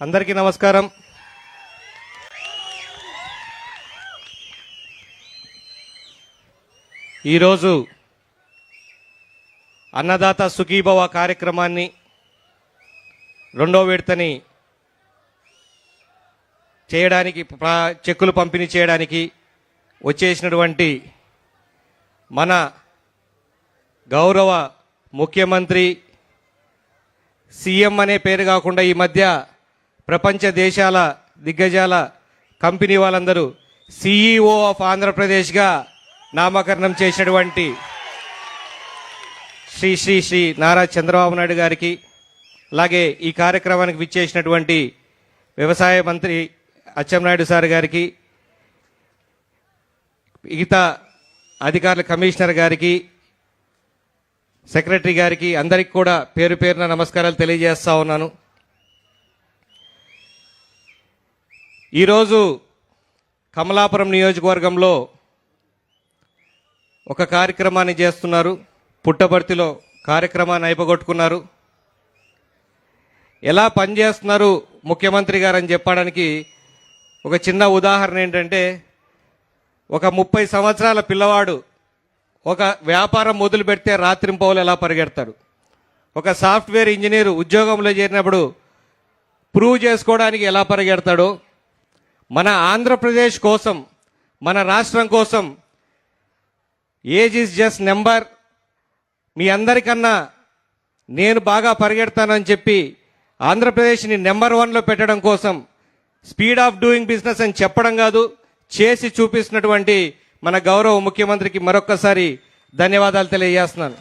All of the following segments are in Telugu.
అందరికీ నమస్కారం. ఈరోజు అన్నదాత సుఖీభవ కార్యక్రమాన్ని రెండో విడతని చేయడానికి చెక్కులు పంపిణీ చేయడానికి వచ్చేసినటువంటి మన గౌరవ ముఖ్యమంత్రి సీఎం అనే పేరు కాకుండా ఈ మధ్య ప్రపంచ దేశాల దిగ్గజాల కంపెనీ వాళ్ళందరూ సిఈఓ ఆఫ్ ఆంధ్రప్రదేశ్గా నామకరణం చేసినటువంటి శ్రీ శ్రీ శ్రీ నారా చంద్రబాబు నాయుడు గారికి అలాగే ఈ కార్యక్రమానికి విచ్చేసినటువంటి వ్యవసాయ మంత్రి అచ్చెన్నాయుడు సార్ గారికి మిగతా అధికారుల కమిషనర్ గారికి సెక్రటరీ గారికి అందరికి కూడా పేరు పేరున నమస్కారాలు తెలియజేస్తా ఉన్నాను. ఈరోజు కమలాపురం నియోజకవర్గంలో ఒక కార్యక్రమాన్ని చేస్తున్నారు. పుట్టబర్తిలో కార్యక్రమాన్ని అయిపోగొట్టుకున్నారు. ఎలా పనిచేస్తున్నారు ముఖ్యమంత్రి గారు అని చెప్పడానికి ఒక చిన్న ఉదాహరణ ఏంటంటే ఒక ముప్పై సంవత్సరాల పిల్లవాడు ఒక వ్యాపారం మొదలు పెడితే రాత్రింపవులు ఎలా పరిగెడతాడు? ఒక సాఫ్ట్వేర్ ఇంజనీర్ ఉద్యోగంలో చేరినప్పుడు ప్రూవ్ చేసుకోవడానికి ఎలా పరిగెడతాడో మన ఆంధ్రప్రదేశ్ కోసం మన రాష్ట్రం కోసం ఏజ్ ఇస్ జస్ట్ నెంబర్ మీ అందరికన్నా నేను బాగా పరిగెడతానని చెప్పి ఆంధ్రప్రదేశ్ని నెంబర్ వన్లో పెట్టడం కోసం స్పీడ్ ఆఫ్ డూయింగ్ బిజినెస్ అని చెప్పడం కాదు చేసి చూపిస్తున్నటువంటి మన గౌరవ ముఖ్యమంత్రికి మరొక్కసారి ధన్యవాదాలు తెలియజేస్తున్నాను.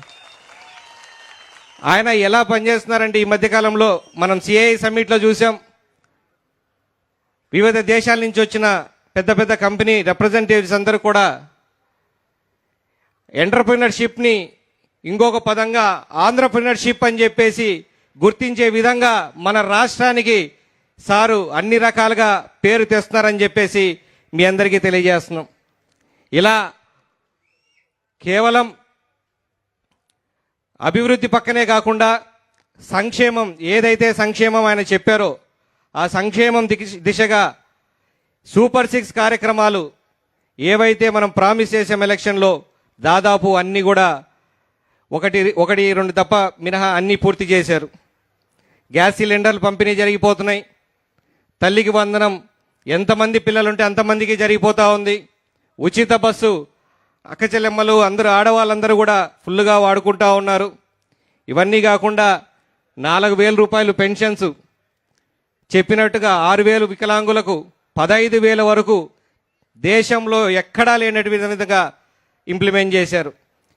ఆయన ఎలా పనిచేస్తున్నారంటే ఈ మధ్యకాలంలో మనం సిఐ సమ్మిట్లో చూసాం. వివిధ దేశాల నుంచి వచ్చిన పెద్ద పెద్ద కంపెనీ రిప్రజెంటేటివ్స్ అందరూ కూడా ఎంటర్ప్రినర్షిప్ని ఇంకొక పదంగా ఆంధ్రప్రినర్షిప్ అని చెప్పేసి గుర్తించే విధంగా మన రాష్ట్రానికి సారు అన్ని రకాలుగా పేరు తెస్తున్నారని చెప్పేసి మీ అందరికీ తెలియజేస్తున్నాం. ఇలా కేవలం అభివృద్ధి పక్కనే కాకుండా సంక్షేమం ఏదైతే సంక్షేమం ఆయన చెప్పారో ఆ సంక్షేమం దిశగా సూపర్ సిక్స్ కార్యక్రమాలు ఏవైతే మనం ప్రామిస్ చేసాం ఎలక్షన్లో దాదాపు అన్నీ కూడా ఒకటి ఒకటి రెండు తప్ప మినహా అన్నీ పూర్తి చేశారు. గ్యాస్ సిలిండర్లు పంపిణీ జరిగిపోతున్నాయి. తల్లికి వందనం. ఎంతమంది పిల్లలుంటే అంతమందికి జరిగిపోతూ ఉంది. ఉచిత బస్సు అక్కచెల్లెమ్మలు అందరూ ఆడవాళ్ళందరూ కూడా ఫుల్గా వాడుకుంటూ ఉన్నారు. ఇవన్నీ కాకుండా నాలుగు వేల రూపాయలు పెన్షన్స్. చెప్పినట్టుగా ఆరు వేలు వికలాంగులకు పదహైదు వేల వరకు దేశంలో ఎక్కడా లేనటు విధంగా ఇంప్లిమెంట్ చేశారు.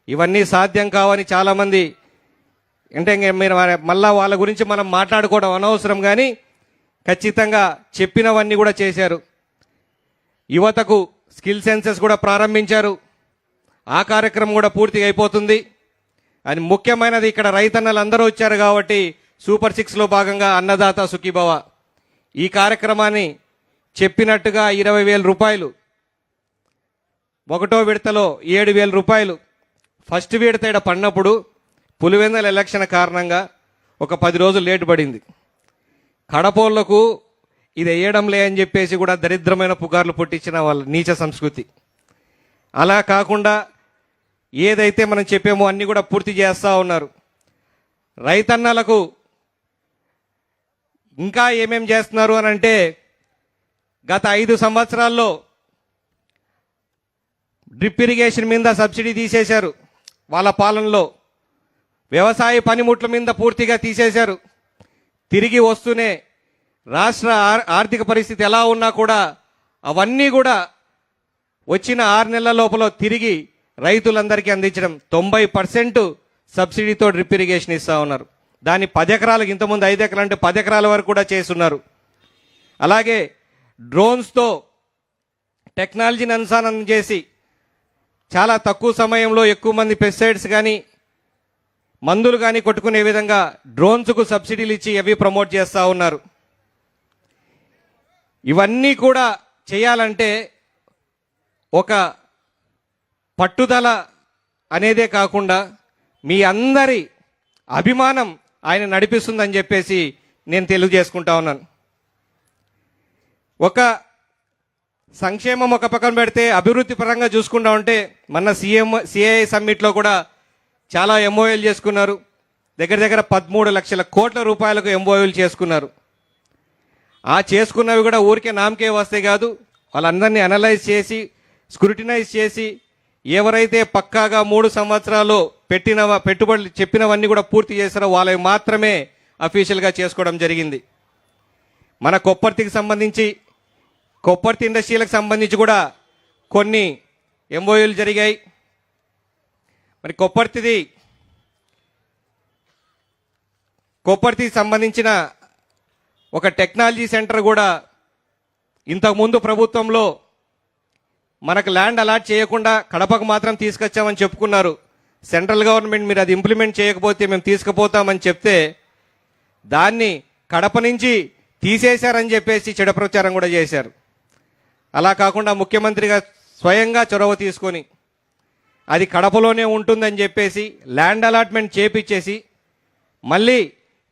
ఇవన్నీ సాధ్యం కావని చాలామంది అంటే మీరు మళ్ళా వాళ్ళ గురించి మనం మాట్లాడుకోవడం అనవసరం కానీ ఖచ్చితంగా చెప్పినవన్నీ కూడా చేశారు. యువతకు స్కిల్ సెన్సెస్ కూడా ప్రారంభించారు. ఆ కార్యక్రమం కూడా పూర్తిగా అయిపోతుంది. అని ముఖ్యమైనది ఇక్కడ రైతన్నలు అందరూ వచ్చారు కాబట్టి సూపర్ సిక్స్లో భాగంగా అన్నదాత సుఖీభవ. ఈ కార్యక్రమాన్ని చెప్పినట్టుగా ఇరవై వేల రూపాయలు ఒకటో విడతలో ఏడు వేల రూపాయలు. ఫస్ట్ విడత ఈడ పడినప్పుడు పులివెందల ఎలక్షన్ కారణంగా ఒక పది రోజులు లేటు పడింది. కడపోళ్ళకు ఇది వేయడంలే అని చెప్పేసి కూడా దరిద్రమైన పుకార్లు పుట్టించిన వాళ్ళ నీచ సంస్కృతి. అలా కాకుండా ఏదైతే మనం చెప్పామో అన్నీ కూడా పూర్తి చేస్తూ ఉన్నారు. రైతన్నలకు ఇంకా ఏమేం చేస్తున్నారు అని అంటే గత ఐదు సంవత్సరాల్లో డ్రిప్ ఇరిగేషన్ మీద సబ్సిడీ తీసేశారు. వాళ్ళ పాలనలో వ్యవసాయ పనిముట్ల మీద పూర్తిగా తీసేశారు. తిరిగి వస్తూనే రాష్ట్ర ఆర్- ఆర్థిక పరిస్థితి ఎలా ఉన్నా కూడా అవన్నీ కూడా వచ్చిన ఆరు నెలల లోపల తిరిగి రైతులందరికీ అందించడం తొంభై పర్సెంట్ సబ్సిడీతో డ్రిప్ ఇరిగేషన్ ఇస్తా ఉన్నారు. దాన్ని పది ఎకరాలకు ఇంతకుముందు ఐదు ఎకరాలు అంటే పది ఎకరాల వరకు కూడా చేస్తున్నారు. అలాగే డ్రోన్స్తో టెక్నాలజీని అనుసంధానం చేసి చాలా తక్కువ సమయంలో ఎక్కువ మంది పెస్టిసైడ్స్ కానీ మందులు కానీ కొట్టుకునే విధంగా డ్రోన్స్కు సబ్సిడీలు ఇచ్చి అవి ప్రమోట్ చేస్తూ ఉన్నారు. ఇవన్నీ కూడా చేయాలంటే ఒక పట్టుదల అనేదే కాకుండా మీ అందరి అభిమానం ఆయన నడిపిస్తుందని చెప్పేసి నేను తెలియజేసుకుంటా ఉన్నాను. ఒక సంక్షేమం ఒక పక్కన పెడితే అభివృద్ధి పరంగా చూసుకుంటా ఉంటే మన సీఎం సిఐ సమ్మిట్లో కూడా చాలా ఎంఓఎల్ చేసుకున్నారు. దగ్గర దగ్గర పదమూడు లక్షల కోట్ల రూపాయలకు ఎంఓఎల్ చేసుకున్నారు. ఆ చేసుకున్నవి కూడా ఊరికే నామకే వస్తే కాదు. వాళ్ళందరినీ అనలైజ్ చేసి స్క్రూటినైజ్ చేసి ఎవరైతే పక్కాగా మూడు సంవత్సరాలు పెట్టిన పెట్టుబడులు చెప్పినవన్నీ కూడా పూర్తి చేశారో వాళ్ళవి మాత్రమే అఫీషియల్గా చేసుకోవడం జరిగింది. మన కొప్పర్తికి సంబంధించి కొప్పర్తి ఇండస్ట్రీలకు సంబంధించి కూడా కొన్ని ఎంఓయూలు జరిగాయి. మరి కొప్పర్తిది కొప్పర్తికి సంబంధించిన ఒక టెక్నాలజీ సెంటర్ కూడా ఇంతకుముందు ప్రభుత్వంలో మనకు ల్యాండ్ అలాట్ చేయకుండా కడపకు మాత్రం తీసుకొచ్చామని చెప్పుకున్నారు. సెంట్రల్ గవర్నమెంట్ మీరు అది ఇంప్లిమెంట్ చేయకపోతే మేము తీసుకుపోతామని చెప్తే దాన్ని కడప నుంచి తీసేశారని చెప్పేసి చెడ ప్రచారం కూడా చేశారు. అలా కాకుండా ముఖ్యమంత్రిగా స్వయంగా చొరవ తీసుకొని అది కడపలోనే ఉంటుందని చెప్పేసి ల్యాండ్ అలాట్మెంట్ చేపిచ్చేసి మళ్ళీ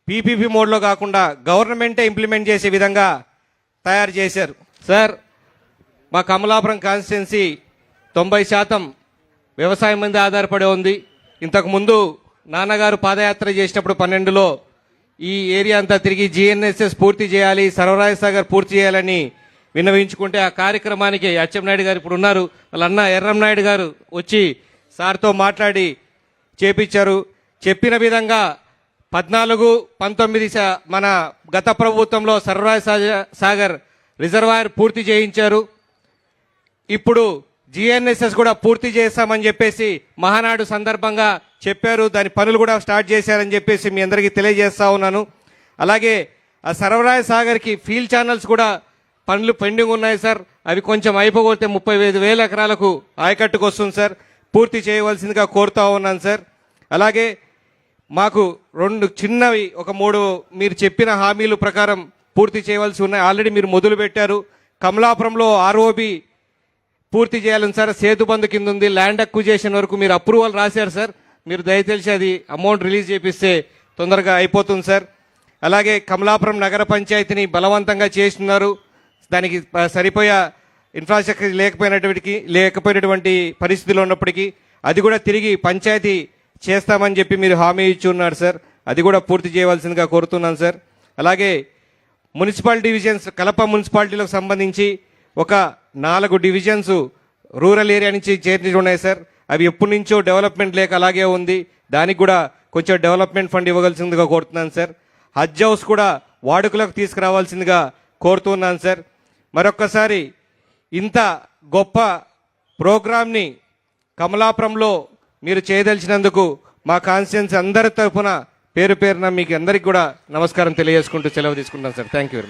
పీపీపీ మోడ్లో కాకుండా గవర్నమెంటే ఇంప్లిమెంట్ చేసే విధంగా తయారు చేశారు. సార్ మా కమలాపురం కాన్స్టిట్యున్సీ తొంభై శాతం వ్యవసాయం మీద ఆధారపడి ఉంది. ఇంతకుముందు నాన్నగారు పాదయాత్ర చేసినప్పుడు పన్నెండులో ఈ ఏరియా అంతా తిరిగి జిఎన్ఎస్ఎస్ పూర్తి చేయాలి సర్వరాజ సాగర్ పూర్తి చేయాలని విన్నవించుకుంటే ఆ కార్యక్రమానికి అచ్చెంనాయుడు గారు ఇప్పుడు ఉన్నారు. వాళ్ళ అన్న ఎర్రం నాయుడు గారు వచ్చి సార్తో మాట్లాడి చేపించారు. చెప్పిన విధంగా పద్నాలుగు పంతొమ్మిది మన గత ప్రభుత్వంలో సర్వరాజ సాగర్ రిజర్వాయర్ పూర్తి చేయించారు. ఇప్పుడు జిఎన్ఎస్ఎస్ కూడా పూర్తి చేస్తామని చెప్పేసి మహానాడు సందర్భంగా చెప్పారు. దాని పనులు కూడా స్టార్ట్ చేశారని చెప్పేసి మీ అందరికీ తెలియజేస్తా ఉన్నాను. అలాగే ఆ సర్వరాయ సాగర్కి ఫీల్డ్ ఛానల్స్ కూడా పనులు పెండింగ్ ఉన్నాయి సార్. అవి కొంచెం అయిపోతే ముప్పై ఐదు వేల ఎకరాలకు ఆయకట్టుకు వస్తుంది సార్. పూర్తి చేయవలసిందిగా కోరుతా ఉన్నాను సార్. అలాగే మాకు రెండు చిన్నవి ఒక మూడు మీరు చెప్పిన హామీలు ప్రకారం పూర్తి చేయవలసి ఉన్నాయి. ఆల్రెడీ మీరు మొదలు పెట్టారు కమలాపురంలో ఆర్ఓబి పూర్తి చేయాలని సార్ సేతు బంధు కింద ఉంది ల్యాండ్ అక్విజేషన్ వరకు మీరు అప్రూవల్ రాశారు సార్. మీరు దయచేసి అది అమౌంట్ రిలీజ్ చేపిస్తే తొందరగా అయిపోతుంది సార్. అలాగే కమలాపురం నగర పంచాయతీని బలవంతంగా చేస్తున్నారు. దానికి సరిపోయే ఇన్ఫ్రాస్ట్రక్చర్ లేకపోయినటువంటి లేకపోయినటువంటి పరిస్థితులు ఉన్నప్పటికీ అది కూడా తిరిగి పంచాయతీ చేస్తామని చెప్పి మీరు హామీ ఇచ్చి ఉన్నారు సార్. అది కూడా పూర్తి చేయవలసిందిగా కోరుతున్నాను సార్. అలాగే మున్సిపల్ డివిజన్స్ కలప మున్సిపాలిటీలకు సంబంధించి ఒక నాలుగు డివిజన్స్ రూరల్ ఏరియా నుంచి చేర్చి ఉన్నాయి సార్. అవి ఎప్పటి నుంచో డెవలప్మెంట్ లేక అలాగే ఉంది. దానికి కూడా కొంచెం డెవలప్మెంట్ ఫండ్ ఇవ్వగలసిందిగా కోరుతున్నాను సార్. హజ్ హౌస్ కూడా వాడుకలకు తీసుకురావాల్సిందిగా కోరుతున్నాను సార్. మరొక్కసారి ఇంత గొప్ప ప్రోగ్రామ్ని కమలాపురంలో మీరు చేయదలిచినందుకు మా కాన్స్టిట్యున్సీ అందరి తరఫున పేరు పేరున మీకు అందరికి కూడా నమస్కారం తెలియజేసుకుంటూ సెలవు తీసుకుంటాను sir. Thank you very much